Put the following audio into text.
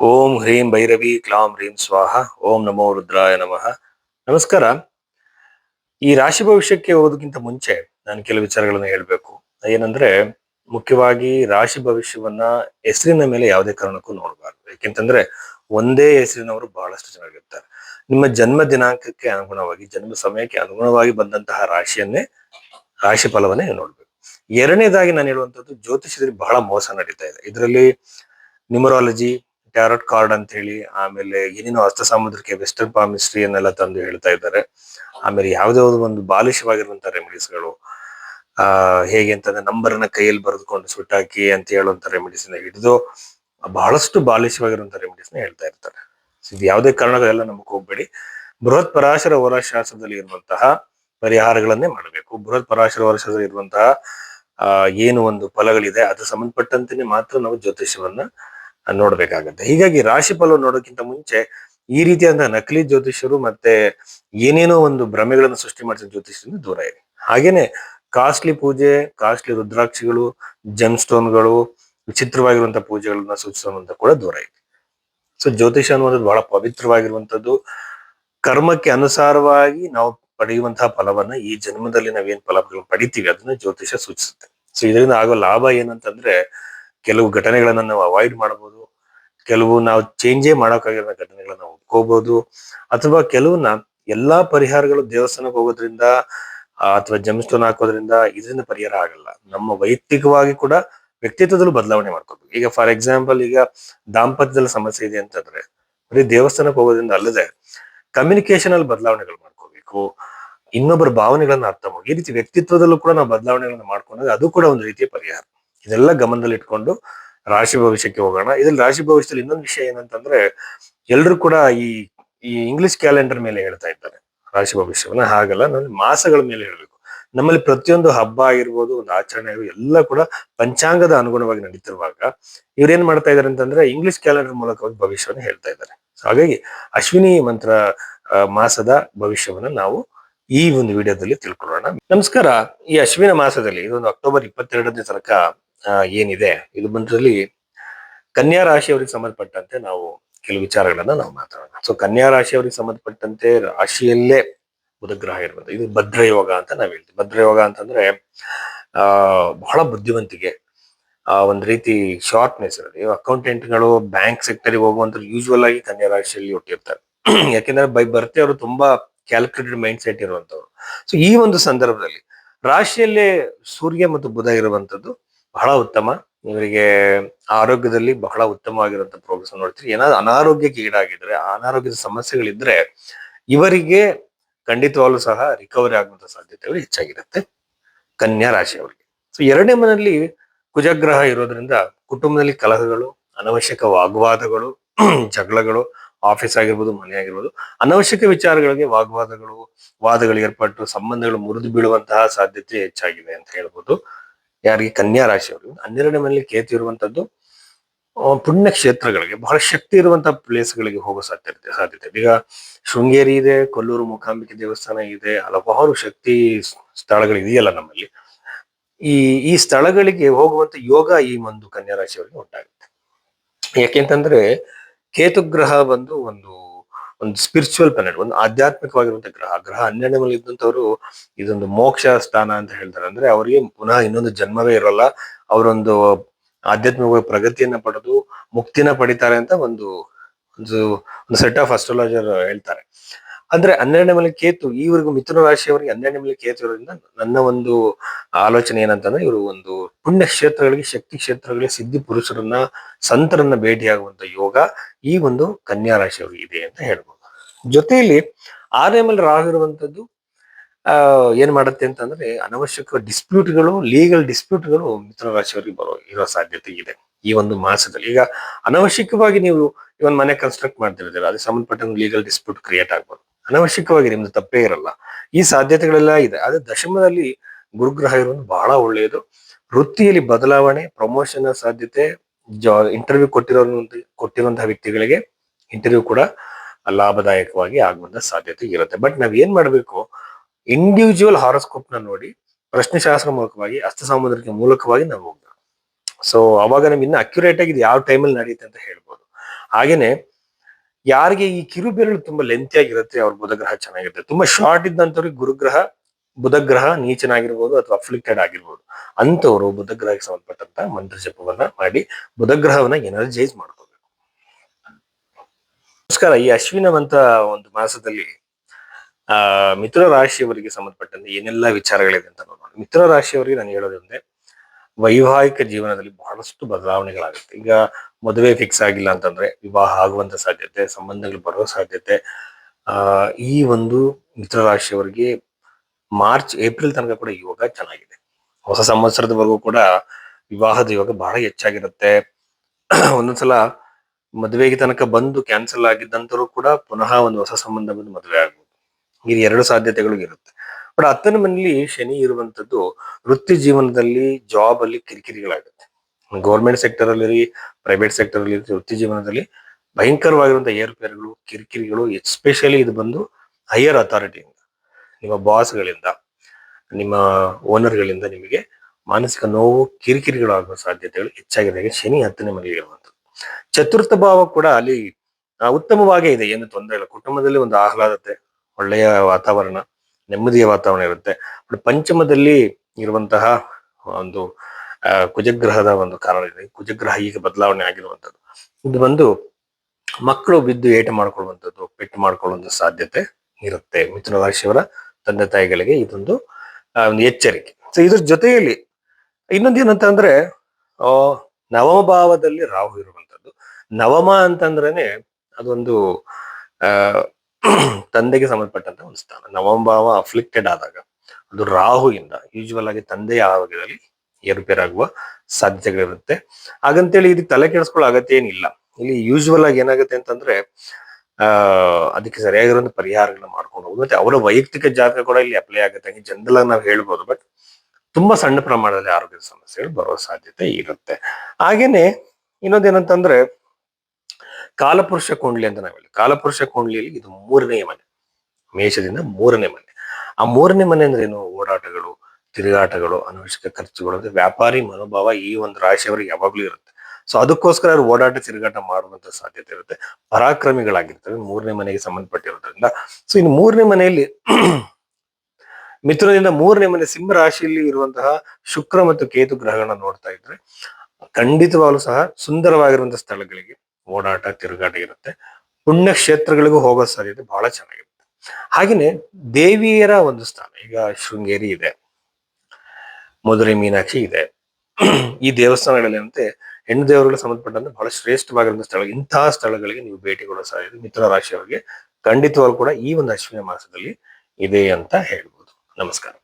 ಓಂ ಹ್ರೀಂ ಭೈರವಿ ಕ್ಲಾಂ ಹ್ರೀಂ ಸ್ವಾಹ, ಓಂ ನಮೋ ರುದ್ರಾಯ ನಮಃ. ನಮಸ್ಕಾರ. ಈ ರಾಶಿ ಭವಿಷ್ಯಕ್ಕೆ ಹೋಗೋದಕ್ಕಿಂತ ಮುಂಚೆ ನಾನು ಕೆಲವು ವಿಚಾರಗಳನ್ನು ಹೇಳ್ಬೇಕು. ಏನಂದ್ರೆ, ಮುಖ್ಯವಾಗಿ ರಾಶಿ ಭವಿಷ್ಯವನ್ನ ಹೆಸರಿನ ಮೇಲೆ ಯಾವುದೇ ಕಾರಣಕ್ಕೂ ನೋಡಬಾರ್ದು. ಯಾಕೆಂತಂದ್ರೆ, ಒಂದೇ ಹೆಸರಿನವರು ಬಹಳಷ್ಟು ಚೆನ್ನಾಗಿರ್ತಾರೆ ನಿಮ್ಮ ಜನ್ಮ ದಿನಾಂಕಕ್ಕೆ ಅನುಗುಣವಾಗಿ, ಜನ್ಮ ಸಮಯಕ್ಕೆ ಅನುಗುಣವಾಗಿ ಬಂದಂತಹ ರಾಶಿಯನ್ನೇ, ರಾಶಿ ಫಲವನ್ನೇ ನೋಡ್ಬೇಕು. ಎರಡನೇದಾಗಿ ನಾನು ಹೇಳುವಂತದ್ದು ಜ್ಯೋತಿಷದಲ್ಲಿ ಬಹಳ ಮೋಸ ನಡೀತಾ ಇದೆ. ಇದರಲ್ಲಿ ನ್ಯೂಮರಾಲಜಿ ಟ್ಯಾರೋಟ್ ಕಾರ್ಡ್ ಅಂತ ಹೇಳಿ, ಆಮೇಲೆ ಏನೇನು ಅರ್ಥ ಸಾಮುದ್ರಿಕೆ ವೆಸ್ಟರ್ನ್ ಪಾಮಿಸ್ಟ್ರಿಯನ್ನೆಲ್ಲ ತಂದು ಹೇಳ್ತಾ ಇದ್ದಾರೆ. ಆಮೇಲೆ ಯಾವುದೇ ಒಂದು ಬಾಲಿಶವಾಗಿರುವಂತ ರೆಮಿಡೀಸ್ಗಳು ಆ, ಹೇಗೆ ಅಂತಂದ್ರೆ ನಂಬರ್ನ ಕೈಯಲ್ಲಿ ಬರೆದುಕೊಂಡು ಸುಟ್ಟಾಕಿ ಅಂತ ಹೇಳುವಂತ ರೆಮಿಡೀಸ್ ಹಿಡಿದು ಬಹಳಷ್ಟು ಬಾಲಿಶವಾಗಿರುವಂತ ರೆಮಿಡೀಸ್ನ ಹೇಳ್ತಾ ಇರ್ತಾರೆ. ಇದು ಯಾವುದೇ ಕಾರಣಗಳೆಲ್ಲ ನಮಗೆ ಹೋಗ್ಬೇಡಿ. ಬೃಹತ್ ಪರಾಶರ ವರಶಾಸ್ತ್ರದಲ್ಲಿ ಇರುವಂತಹ ಪರಿಹಾರಗಳನ್ನೇ ಮಾಡಬೇಕು. ಬೃಹತ್ ಪರಾಶರ ವರಶಾಸ್ತ್ರದಲ್ಲಿ ಇರುವಂತಹ ಏನು ಒಂದು ಫಲಗಳಿದೆ, ಅದು ಸಂಬಂಧಪಟ್ಟಂತೆ ಮಾತ್ರ ನಾವು ಜ್ಯೋತಿಷ್ಯವನ್ನ ನೋಡ್ಬೇಕಾಗತ್ತೆ. ಹೀಗಾಗಿ ರಾಶಿ ಫಲ ನೋಡೋಕ್ಕಿಂತ ಮುಂಚೆ ಈ ರೀತಿಯಾದ ನಕಲಿ ಜ್ಯೋತಿಷ್ಯರು ಮತ್ತೆ ಏನೇನೋ ಒಂದು ಭ್ರಮೆಗಳನ್ನು ಸೃಷ್ಟಿ ಮಾಡಿದ ಜ್ಯೋತಿಷ್ಯರಿಂದ ದೂರ ಇರಿ. ಹಾಗೇನೆ ಕಾಸ್ಟ್ಲಿ ಪೂಜೆ, ಕಾಸ್ಟ್ಲಿ ರುದ್ರಾಕ್ಷಿಗಳು ಜಮ್ ಸ್ಟೋನ್ಗಳು ವಿಚಿತ್ರವಾಗಿರುವಂತಹ ಪೂಜೆಗಳನ್ನ ಸೂಚಿಸುವಂತ ಕೂಡ ದೂರ ಇದೆ ಸೊ ಜ್ಯೋತಿಷ ಅನ್ನುವಂಥದ್ದು ಬಹಳ ಪವಿತ್ರವಾಗಿರುವಂತದ್ದು ಕರ್ಮಕ್ಕೆ ಅನುಸಾರವಾಗಿ ನಾವು ಪಡೆಯುವಂತಹ ಫಲವನ್ನ ಈ ಜನ್ಮದಲ್ಲಿ ನಾವೇನ್ ಫಲಗಳನ್ನು ಪಡಿತೀವಿ ಅದನ್ನ ಜ್ಯೋತಿಷ ಸೂಚಿಸುತ್ತೆ. ಸೊ ಇದರಿಂದ ಆಗೋ ಲಾಭ ಏನಂತಂದ್ರೆ ಕೆಲವು ಘಟನೆಗಳನ್ನ ನಾವು ಅವಾಯ್ಡ್ ಮಾಡಬಹುದು. ಕೆಲವು ನಾವು ಚೇಂಜೇ ಮಾಡೋಕ್ಕಾಗಿರೋ ಘಟನೆಗಳನ್ನ ಒಪ್ಕೋಬಹುದು ಅಥವಾ ಕೆಲವನ್ನ ಎಲ್ಲಾ ಪರಿಹಾರಗಳು ದೇವಸ್ಥಾನಕ್ಕೆ ಹೋಗೋದ್ರಿಂದ ಅಥವಾ ಜಮಸ್ಟೋನ್ ಹಾಕೋದ್ರಿಂದ ಇದರಿಂದ ಪರಿಹಾರ ಆಗಲ್ಲ. ನಮ್ಮ ವೈಯಕ್ತಿಕವಾಗಿ ಕೂಡ ವ್ಯಕ್ತಿತ್ವದಲ್ಲೂ ಬದಲಾವಣೆ ಮಾಡ್ಕೋಬೇಕು. ಈಗ ಫಾರ್ ಎಕ್ಸಾಂಪಲ್ ಈಗ ದಾಂಪತ್ಯದಲ್ಲಿ ಸಮಸ್ಯೆ ಇದೆ ಅಂತಂದ್ರೆ, ಬರೀ ದೇವಸ್ಥಾನಕ್ಕೆ ಹೋಗೋದ್ರಿಂದ ಅಲ್ಲದೆ ಕಮ್ಯುನಿಕೇಶನ್ ಅಲ್ಲಿ ಬದಲಾವಣೆಗಳು ಮಾಡ್ಕೋಬೇಕು. ಇನ್ನೊಬ್ಬರ ಭಾವನೆಗಳನ್ನ ಅರ್ಥ ಮಾಡಿ ಈ ರೀತಿ ವ್ಯಕ್ತಿತ್ವದಲ್ಲೂ ಕೂಡ ನಾವು ಬದಲಾವಣೆಗಳನ್ನ ಮಾಡ್ಕೊಂಡಾಗ ಅದು ಕೂಡ ಒಂದು ರೀತಿಯ ಪರಿಹಾರ. ಇದೆಲ್ಲ ಗಮನದಲ್ಲಿ ಇಟ್ಕೊಂಡು ರಾಶಿ ಭವಿಷ್ಯಕ್ಕೆ ಹೋಗೋಣ. ಇದ್ರಲ್ಲಿ ರಾಶಿ ಭವಿಷ್ಯದಲ್ಲಿ ಇನ್ನೊಂದು ವಿಷಯ ಏನಂತಂದ್ರೆ, ಎಲ್ರು ಕೂಡ ಈ ಈ ಇಂಗ್ಲಿಷ್ ಕ್ಯಾಲೆಂಡರ್ ಮೇಲೆ ಹೇಳ್ತಾ ಇದ್ದಾರೆ ರಾಶಿ ಭವಿಷ್ಯವನ್ನ. ಹಾಗಲ್ಲ ನಾನು ಮಾಸಗಳ ಮೇಲೆ ಹೇಳ್ಬೇಕು. ನಮ್ಮಲ್ಲಿ ಪ್ರತಿಯೊಂದು ಹಬ್ಬ ಆಗಿರ್ಬೋದು, ಒಂದು ಆಚರಣೆ ಎಲ್ಲ ಕೂಡ ಪಂಚಾಂಗದ ಅನುಗುಣವಾಗಿ ನಡೀತಿರುವಾಗ ಇವ್ರೇನ್ ಮಾಡ್ತಾ ಇದಾರೆ ಅಂತಂದ್ರೆ ಇಂಗ್ಲಿಷ್ ಕ್ಯಾಲೆಂಡರ್ ಮೂಲಕವಾಗಿ ಭವಿಷ್ಯವನ್ನು ಹೇಳ್ತಾ ಇದ್ದಾರೆ. ಹಾಗಾಗಿ ಅಶ್ವಿನಿ ಮಂತ್ರ ಮಾಸದ ಭವಿಷ್ಯವನ್ನ ನಾವು ಈ ಒಂದು ವಿಡಿಯೋದಲ್ಲಿ ತಿಳ್ಕೊಳ್ಳೋಣ. ನಮಸ್ಕಾರ. ಈ ಅಶ್ವಿನ ಮಾಸದಲ್ಲಿ, ಇದೊಂದು ಅಕ್ಟೋಬರ್ ಇಪ್ಪತ್ತೆರಡನೇ ತನಕ ಏನಿದೆ, ಇದು ಬಂದ್ರಲ್ಲಿ ಕನ್ಯಾ ರಾಶಿಯವರಿಗೆ ಸಂಬಂಧಪಟ್ಟಂತೆ ನಾವು ಕೆಲವು ವಿಚಾರಗಳನ್ನ ನಾವು ಮಾತಾಡೋಣ. ಸೊ ಕನ್ಯಾ ರಾಶಿಯವರಿಗೆ ಸಂಬಂಧಪಟ್ಟಂತೆ ರಾಶಿಯಲ್ಲೇ ಬುಧ ಗ್ರಹ ಇರ್ಬೋದು. ಇದು ಭದ್ರಯೋಗ ಅಂತ ನಾವ್ ಹೇಳ್ತೀವಿ. ಭದ್ರಯೋಗ ಅಂತಂದ್ರೆ, ಆ, ಬಹಳ ಬುದ್ಧಿವಂತಿಕೆ. ಆ, ಒಂದು ರೀತಿ ಶಾರ್ಪ್ನೆಸ್ ಇರೋದು. ಅಕೌಂಟೆಂಟ್ಗಳು ಬ್ಯಾಂಕ್ ಸೆಕ್ಟರ್ ಹೋಗುವಂತ ಯೂಶುವಲ್ ಆಗಿ ಕನ್ಯಾ ರಾಶಿಯಲ್ಲಿ ಹುಟ್ಟಿರ್ತಾರೆ. ಯಾಕೆಂದ್ರೆ ಬೈ ಬರ್ತೆ ಅವರು ತುಂಬಾ ಕ್ಯಾಲ್ಕುಲೇಟೆಡ್ ಮೈಂಡ್ ಸೆಟ್ ಇರುವಂತವ್ರು. ಸೊ ಈ ಒಂದು ಸಂದರ್ಭದಲ್ಲಿ ರಾಶಿಯಲ್ಲೇ ಸೂರ್ಯ ಮತ್ತು ಬುಧ ಇರುವಂತದ್ದು ಬಹಳ ಉತ್ತಮ. ಇವರಿಗೆ ಆರೋಗ್ಯದಲ್ಲಿ ಬಹಳ ಉತ್ತಮವಾಗಿರುವಂತಹ ಪ್ರೋಗ್ರೆಸ್ ನೋಡ್ತೀವಿ ಏನಾದ್ರು ಅನಾರೋಗ್ಯಕ್ಕೆ ಈಡಾಗಿದ್ರೆ, ಅನಾರೋಗ್ಯದ ಸಮಸ್ಯೆಗಳಿದ್ರೆ ಇವರಿಗೆ ಖಂಡಿತವಾಗ್ಲೂ ಸಹ ರಿಕವರಿ ಆಗುವಂತ ಸಾಧ್ಯತೆಗಳು ಹೆಚ್ಚಾಗಿರುತ್ತೆ. ಕನ್ಯಾ ರಾಶಿಯವರಿಗೆ. ಸೊ ಎರಡನೇ ಮನೆಯಲ್ಲಿ ಕುಜಗ್ರಹ ಇರೋದ್ರಿಂದ ಕುಟುಂಬದಲ್ಲಿ ಕಲಹಗಳು, ಅನವಶ್ಯಕ ವಾಗ್ವಾದಗಳು, ಜಗಳಗಳು ಆಫೀಸ್ ಆಗಿರ್ಬೋದು, ಮನೆ ಆಗಿರ್ಬೋದು, ಅನವಶ್ಯಕ ವಿಚಾರಗಳಿಗೆ ವಾಗ್ವಾದಗಳು, ವಾದಗಳು ಏರ್ಪಟ್ಟು ಸಂಬಂಧಗಳು ಮುರಿದು ಬೀಳುವಂತಹ ಸಾಧ್ಯತೆ ಹೆಚ್ಚಾಗಿದೆ ಅಂತ ಹೇಳ್ಬೋದು. ಯಾರಿಗೆ ಕನ್ಯಾ ರಾಶಿಯವರು, ಹನ್ನೆರಡನೇ ಮನೆಯಲ್ಲಿ ಕೇತು ಇರುವಂತದ್ದು ಪುಣ್ಯ ಕ್ಷೇತ್ರಗಳಿಗೆ, ಬಹಳ ಶಕ್ತಿ ಇರುವಂತಹ ಪ್ಲೇಸ್ಗಳಿಗೆ ಹೋಗೋ ಸಾಧ್ಯತೆ ಸಾಧ್ಯತೆ. ಈಗ ಶೃಂಗೇರಿ ಇದೆ, ಕೊಲ್ಲೂರು ಮೂಕಾಂಬಿಕೆ ದೇವಸ್ಥಾನ ಇದೆ, ಹಲವಾರು ಶಕ್ತಿ ಸ್ಥಳಗಳು ಇದೆಯಲ್ಲ ನಮ್ಮಲ್ಲಿ. ಈ ಈ ಸ್ಥಳಗಳಿಗೆ ಹೋಗುವಂತ ಯೋಗ ಈ ಒಂದು ಕನ್ಯಾ ರಾಶಿಯವರಿಗೆ ಉಂಟಾಗುತ್ತೆ. ಯಾಕೆಂತಂದ್ರೆ ಕೇತುಗ್ರಹ ಬಂದು ಒಂದು ಒಂದು ಸ್ಪಿರಿಚುವಲ್ ಪ್ಲಾನೆಟ್ ಒಂದು ಆಧ್ಯಾತ್ಮಿಕವಾಗಿರುವಂತ ಗ್ರಹ ಗ್ರಹ ಹನ್ನೆರಡನೇ ಮೇಲೆ ಇದ್ದಂಥವ್ರು ಇದೊಂದು ಮೋಕ್ಷ ಸ್ಥಾನ ಅಂತ ಹೇಳ್ತಾರೆ. ಅಂದ್ರೆ ಅವರಿಗೆ ಪುನಃ ಇನ್ನೊಂದು ಜನ್ಮವೇ ಇರಲ್ಲ. ಅವರೊಂದು ಆಧ್ಯಾತ್ಮಿಕವಾಗಿ ಪ್ರಗತಿಯನ್ನ ಪಡೆದು ಮುಕ್ತಿನ ಪಡಿತಾರೆ ಅಂತ ಒಂದು ಒಂದು ಸೆಟ್ ಆಫ್ ಅಸ್ಟ್ರಾಲಜರ್ ಹೇಳ್ತಾರೆ. ಅಂದ್ರೆ ಹನ್ನೆರಡನೇ ಮೇಲೆ ಕೇತು, ಈವರೆಗೂ ಮಿಥುನ ರಾಶಿಯವರಿಗೆ ಹನ್ನೆರಡನೇ ಮೇಲೆ ಕೇತು ಇರೋದ್ರಿಂದ ನನ್ನ ಒಂದು ಆಲೋಚನೆ ಏನಂತಂದ್ರೆ ಇವರು ಒಂದು ಪುಣ್ಯ ಕ್ಷೇತ್ರಗಳಿಗೆ, ಶಕ್ತಿ ಕ್ಷೇತ್ರಗಳಿಗೆ ಸಿದ್ಧಿ ಪುರುಷರನ್ನ, ಸಂತರನ್ನ ಭೇಟಿಯಾಗುವಂತ ಯೋಗ ಈ ಒಂದು ಕನ್ಯಾ ರಾಶಿಯವರಿಗೆ ಇದೆ ಅಂತ ಹೇಳ್ಬೋದು. ಜೊತೆಯಲ್ಲಿ ಆರನೇ ಮೇಲೆ ರಾಹು ಇರುವಂತದ್ದು, ಆ, ಏನ್ ಮಾಡುತ್ತೆ ಅಂತಂದ್ರೆ ಅನವಶ್ಯಕ ಡಿಸ್ಪ್ಯೂಟ್ಗಳು ಲೀಗಲ್ ಡಿಸ್ಪ್ಯೂಟ್ಗಳು ಮಿಥುನ ರಾಶಿಯವರಿಗೆ ಬರೋ, ಇರೋ ಸಾಧ್ಯತೆ ಇದೆ ಈ ಒಂದು ಮಾಸದಲ್ಲಿ. ಈಗ ಅನವಶ್ಯಕವಾಗಿ ನೀವು ಈ ಒಂದು ಮನೆ ಕನ್ಸ್ಟ್ರಕ್ಟ್ ಮಾಡ್ತಿರ್ತೀರ ಅದಕ್ಕೆ ಸಂಬಂಧಪಟ್ಟ ಲೀಗಲ್ ಡಿಸ್ಪ್ಯೂಟ್ ಕ್ರಿಯೇಟ್ ಆಗ್ಬೋದು. ಅನವಶ್ಯಕವಾಗಿ ನಿಮ್ದು ತಪ್ಪೇ ಇರಲ್ಲ. ಈ ಸಾಧ್ಯತೆಗಳೆಲ್ಲ ಇದೆ. ಆದ್ರೆ ದಶಮದಲ್ಲಿ ಗುರುಗ್ರಹ ಇರೋದು ಬಹಳ ಒಳ್ಳೆಯದು. ವೃತ್ತಿಯಲ್ಲಿ ಬದಲಾವಣೆ ಪ್ರಮೋಷನ್ ಸಾಧ್ಯತೆ, ಜಾ ಇಂಟರ್ವ್ಯೂ ಕೊಟ್ಟಿರೋ ಕೊಟ್ಟಿರುವಂತಹ ವ್ಯಕ್ತಿಗಳಿಗೆ ಇಂಟರ್ವ್ಯೂ ಕೂಡ ಲಾಭದಾಯಕವಾಗಿ ಆಗುವಂತ ಸಾಧ್ಯತೆ ಇರುತ್ತೆ. ಬಟ್ ನಾವ್ ಏನ್ ಮಾಡ್ಬೇಕು? ಇಂಡಿವಿಜುವಲ್ ಹಾರೋಸ್ಕೋಪ್ನ ನೋಡಿ, ಪ್ರಶ್ನೆಶಾಸ್ತ್ರ ಮೂಲಕವಾಗಿ ಅಸ್ತ ಮೂಲಕವಾಗಿ ನಾವು ಹೋಗ್ಬೇಕು. ಸೊ ಅವಾಗ ನಮ್ಗೆ ಇನ್ನ ಅಕ್ಯುರೇಟ್ ಆಗಿ ಇದು ಯಾವ ಟೈಮಲ್ಲಿ ನಡೆಯುತ್ತೆ ಅಂತ ಹೇಳ್ಬೋದು. ಹಾಗೇನೆ, ಯಾರಿಗೆ ಈ ಕಿರು ಬೆರಳು ತುಂಬಾ ಲೆಂತಿ ಆಗಿರುತ್ತೆ, ಅವ್ರ ಬುಧಗ್ರಹ ಚೆನ್ನಾಗಿರುತ್ತೆ. ತುಂಬಾ ಶಾರ್ಟ್ ಇದ್ದಂಥವ್ರಿಗೆ ಗುರುಗ್ರಹ, ಬುಧಗ್ರಹ ನೀಚನಾಗಿರ್ಬೋದು ಅಥವಾ ಅಫ್ಲಿಕ್ಟೆಡ್ ಆಗಿರ್ಬೋದು. ಅಂತವರು ಬುಧಗ್ರಹಕ್ಕೆ ಸಂಬಂಧಪಟ್ಟಂತ ಮಂತ್ರ ಜಪವನ್ನ ಮಾಡಿ, ಬುಧಗ್ರಹವನ್ನ ಎನರ್ಜೈಸ್ ಮಾಡ್ಕೋಬೇಕು ನಮಸ್ಕಾರ. ಈ ಅಶ್ವಿನವಂತ ಒಂದು ಮಾಸದಲ್ಲಿ, ಆ, ಮಿಥುನ ರಾಶಿಯವರಿಗೆ ಸಂಬಂಧಪಟ್ಟಂತೆ ಏನೆಲ್ಲ ವಿಚಾರಗಳಿದೆ ಅಂತ ನೋಡೋಣ. ಮಿಥುನ ರಾಶಿಯವರಿಗೆ ನಾನು ಹೇಳೋದಂದ್ರೆ ವೈವಾಹಿಕ ಜೀವನದಲ್ಲಿ ಬಹಳಷ್ಟು ಬದಲಾವಣೆಗಳಾಗುತ್ತೆ. ಈಗ ಮದುವೆ ಫಿಕ್ಸ್ ಆಗಿಲ್ಲ ಅಂತಂದ್ರೆ ವಿವಾಹ ಆಗುವಂತ ಸಾಧ್ಯತೆ, ಸಂಬಂಧಗಳು ಬರುವ ಸಾಧ್ಯತೆ, ಆ, ಈ ಒಂದು ಮಿಥುನ ರಾಶಿಯವರಿಗೆ ಮಾರ್ಚ್, ಏಪ್ರಿಲ್ ತನಕ ಕೂಡ ಯೋಗ ಚೆನ್ನಾಗಿದೆ. ಹೊಸ ಸಂವತ್ಸರದವರೆಗೂ ಕೂಡ ವಿವಾಹದ ಯೋಗ ಬಹಳ ಹೆಚ್ಚಾಗಿರುತ್ತೆ. ಒಂದೊಂದ್ಸಲ ಮದುವೆಗೆ ತನಕ ಬಂದು ಕ್ಯಾನ್ಸಲ್ ಆಗಿದ್ದಂತರೂ ಕೂಡ ಪುನಃ ಒಂದು ಹೊಸ ಸಂಬಂಧ ಬಂದು ಮದುವೆ ಆಗ್ಬೋದು. ಈ ಎರಡು ಸಾಧ್ಯತೆಗಳು ಇರುತ್ತೆ. ಬಟ್ ಅತ್ತನ ಮನೆಯಲ್ಲಿ ಶನಿ ಇರುವಂತದ್ದು ವೃತ್ತಿ ಜೀವನದಲ್ಲಿ ಜಾಬ್ ಅಲ್ಲಿ ಕಿರಿಕಿರಿಗಳಾಗುತ್ತೆ. ಗೌರ್ಮೆಂಟ್ ಸೆಕ್ಟರ್ ಅಲ್ಲಿ ಪ್ರೈವೇಟ್ ಸೆಕ್ಟರ್ ಅಲ್ಲಿ ವೃತ್ತಿ ಜೀವನದಲ್ಲಿ ಭಯಂಕರವಾಗಿರುವಂತಹ ಏರುಪೇರುಗಳು, ಕಿರಿಕಿರಿಗಳು ಎಸ್ಪೆಷಲಿ ಇದು ಬಂದು ಹೈಯರ್ ಅಥಾರಿಟಿಯಿಂದ ನಿಮ್ಮ ಬಾಸ್ಗಳಿಂದ ನಿಮ್ಮ ಓನರ್ಗಳಿಂದ ನಿಮಗೆ ಮಾನಸಿಕ ನೋವು, ಕಿರಿಕಿರಿಗಳಾಗುವ ಸಾಧ್ಯತೆಗಳು ಹೆಚ್ಚಾಗಿದೆ. ಶನಿ ಹತ್ತನೇ ಮನೆಯಲ್ಲಿ ಇರುವಂತದ್ದು ಚತುರ್ಥ ಭಾವ ಕೂಡ ಅಲ್ಲಿ ಉತ್ತಮವಾಗೇ ಇದೆ. ಏನು ತೊಂದರೆ ಇಲ್ಲ. ಕುಟುಂಬದಲ್ಲಿ ಒಂದು ಆಹ್ಲಾದತೆ, ಒಳ್ಳೆಯ ವಾತಾವರಣ, ನೆಮ್ಮದಿಯ ವಾತಾವರಣ ಇರುತ್ತೆ. ಬಟ್ ಪಂಚಮದಲ್ಲಿ ಇರುವಂತಹ ಒಂದು ಕುಜಗ್ರಹದ ಒಂದು ಕಾರಣ ಇದೆ. ಕುಜಗ್ರಹ ಈಗ ಬದಲಾವಣೆ ಆಗಿರುವಂಥದ್ದು. ಇದು ಬಂದು ಮಕ್ಕಳು ಬಿದ್ದು ಏಟು ಮಾಡ್ಕೊಳ್ಳುವಂಥದ್ದು, ಪೆಟ್ಟು ಮಾಡ್ಕೊಳ್ಳುವಂತ ಸಾಧ್ಯತೆ ಇರುತ್ತೆ. ಮಿಥುನ ರಾಶಿಯವರ ತಂದೆ ತಾಯಿಗಳಿಗೆ ಇದೊಂದು ಒಂದು ಎಚ್ಚರಿಕೆ. ಸೊ ಇದ್ರ ಜೊತೆಯಲ್ಲಿ ಇನ್ನೊಂದು ಏನಂತ ಅಂದ್ರೆ ನವಮ ಭಾವದಲ್ಲಿ ರಾಹು ಇರುವಂತದ್ದು ನವಮ ಅಂತಂದ್ರೇನೆ ಅದೊಂದು ತಂದೆಗೆ ಸಂಬಂಧಪಟ್ಟಂತ ಒಂದು ಸ್ಥಾನ. ನವಮ ಭಾವ ಅಫ್ಲಿಕ್ಟೆಡ್ ಆದಾಗ, ಅದು ರಾಹುವಿಂದ ಯೂಶುವಲ್ ಆಗಿ ತಂದೆಯ ಆರೋಗ್ಯದಲ್ಲಿ ಏರುಪೇರಾಗುವ ಸಾಧ್ಯತೆಗಳಿರುತ್ತೆ. ಹಾಗಂತೇಳಿ ಇದಕ್ಕೆ ತಲೆ ಕೆಡಿಸ್ಕೊಳ್ಳೋ ಅಗತ್ಯ ಏನಿಲ್ಲ. ಇಲ್ಲಿ ಯೂಶುವಲ್ ಆಗಿ ಏನಾಗುತ್ತೆ ಅಂತಂದ್ರೆ, ಆ, ಅದಕ್ಕೆ ಸರಿಯಾಗಿರೋ ಪರಿಹಾರಗಳನ್ನ ಮಾಡ್ಕೊಂಡು ಹೋಗುದು ಮತ್ತೆ ಅವರ ವೈಯಕ್ತಿಕ ಜಾತಕ ಕೂಡ ಇಲ್ಲಿ ಅಪ್ಲೈ ಆಗುತ್ತೆ. ಹಂಗೆ ಜನರಲ್ ನಾವು ಹೇಳ್ಬೋದು ಬಟ್ ತುಂಬಾ ಸಣ್ಣ ಪ್ರಮಾಣದಲ್ಲಿ ಆರೋಗ್ಯದ ಸಮಸ್ಯೆಗಳು ಬರೋ ಸಾಧ್ಯತೆ ಇರುತ್ತೆ. ಹಾಗೇನೆ ಇನ್ನೊಂದೇನಂತಂದ್ರೆ ಕಾಲಪುರುಷ ಕುಂಡ್ಲಿ ಅಂತ ನಾವು ಹೇಳಿ ಕಾಲಪುರುಷ ಕುಂಡ್ಲಿಯಲ್ಲಿ ಇದು ಮೂರನೇ ಮನೆ. ಮೇಷದಿಂದ ಮೂರನೇ ಮನೆ. ಆ ಮೂರನೇ ಮನೆ ಅಂದ್ರೆ ಏನು? ಓಡಾಟಗಳು, ತಿರುಗಾಟಗಳು, ಅನವಶ್ಯಕ ಖರ್ಚುಗಳು, ಅಂದ್ರೆ ವ್ಯಾಪಾರಿ ಮನೋಭಾವ ಈ ಒಂದು ರಾಶಿಯವರಿಗೆ ಯಾವಾಗ್ಲೂ ಇರುತ್ತೆ. ಸೊ ಅದಕ್ಕೋಸ್ಕರ ಅವ್ರು ಓಡಾಟ, ತಿರುಗಾಟ ಮಾಡುವಂತ ಸಾಧ್ಯತೆ ಇರುತ್ತೆ. ಪರಾಕ್ರಮಿಗಳಾಗಿರ್ತವೆ ಮೂರನೇ ಮನೆಗೆ ಸಂಬಂಧಪಟ್ಟಿರೋದ್ರಿಂದ. ಸೊ ಇನ್ನು ಮೂರನೇ ಮನೆಯಲ್ಲಿ ಮಿಥುನದಿಂದ ಮೂರನೇ ಮನೆ ಸಿಂಹ ರಾಶಿಯಲ್ಲಿ ಇರುವಂತಹ ಶುಕ್ರ ಮತ್ತು ಕೇತು ಗ್ರಹಗಳನ್ನ ನೋಡ್ತಾ ಇದ್ರೆ ಖಂಡಿತವಾಗ್ಲೂ ಸಹ ಸುಂದರವಾಗಿರುವಂತಹ ಸ್ಥಳಗಳಿಗೆ ಓಡಾಟ, ತಿರುಗಾಟ ಇರುತ್ತೆ. ಪುಣ್ಯ ಕ್ಷೇತ್ರಗಳಿಗೂ ಹೋಗೋ ಸಾಧ್ಯತೆ ಬಹಳ ಚೆನ್ನಾಗಿರುತ್ತೆ. ಹಾಗೇನೆ ದೇವಿಯರ ಒಂದು ಸ್ಥಾನ, ಈಗ ಶೃಂಗೇರಿ ಇದೆ. ಮಧುರೈ ಮೀನಾಕ್ಷಿ ಇದೆ. ಈ ದೇವಸ್ಥಾನಗಳಲ್ಲಿ ಅಂತೆ ಹೆಣ್ಣು ದೇವರುಗಳಿಗೆ ಸಂಬಂಧಪಟ್ಟಂತೆ ಬಹಳ ಶ್ರೇಷ್ಠವಾಗಿರುವಂತಹ ಸ್ಥಳ ಇಂತಹ ಸ್ಥಳಗಳಿಗೆ ನೀವು ಭೇಟಿ ಕೊಡೋ ಸಾಧ್ಯತೆ ಮಿಥುನ ರಾಶಿಯವರಿಗೆ ಖಂಡಿತವಾಗ್ಲೂ ಕೂಡ ಈ ಒಂದು ಅಶ್ವಿನ ಮಾಸದಲ್ಲಿ ಇದೆ ಅಂತ ಹೇಳ್ಬೋದು. ನಮಸ್ಕಾರ.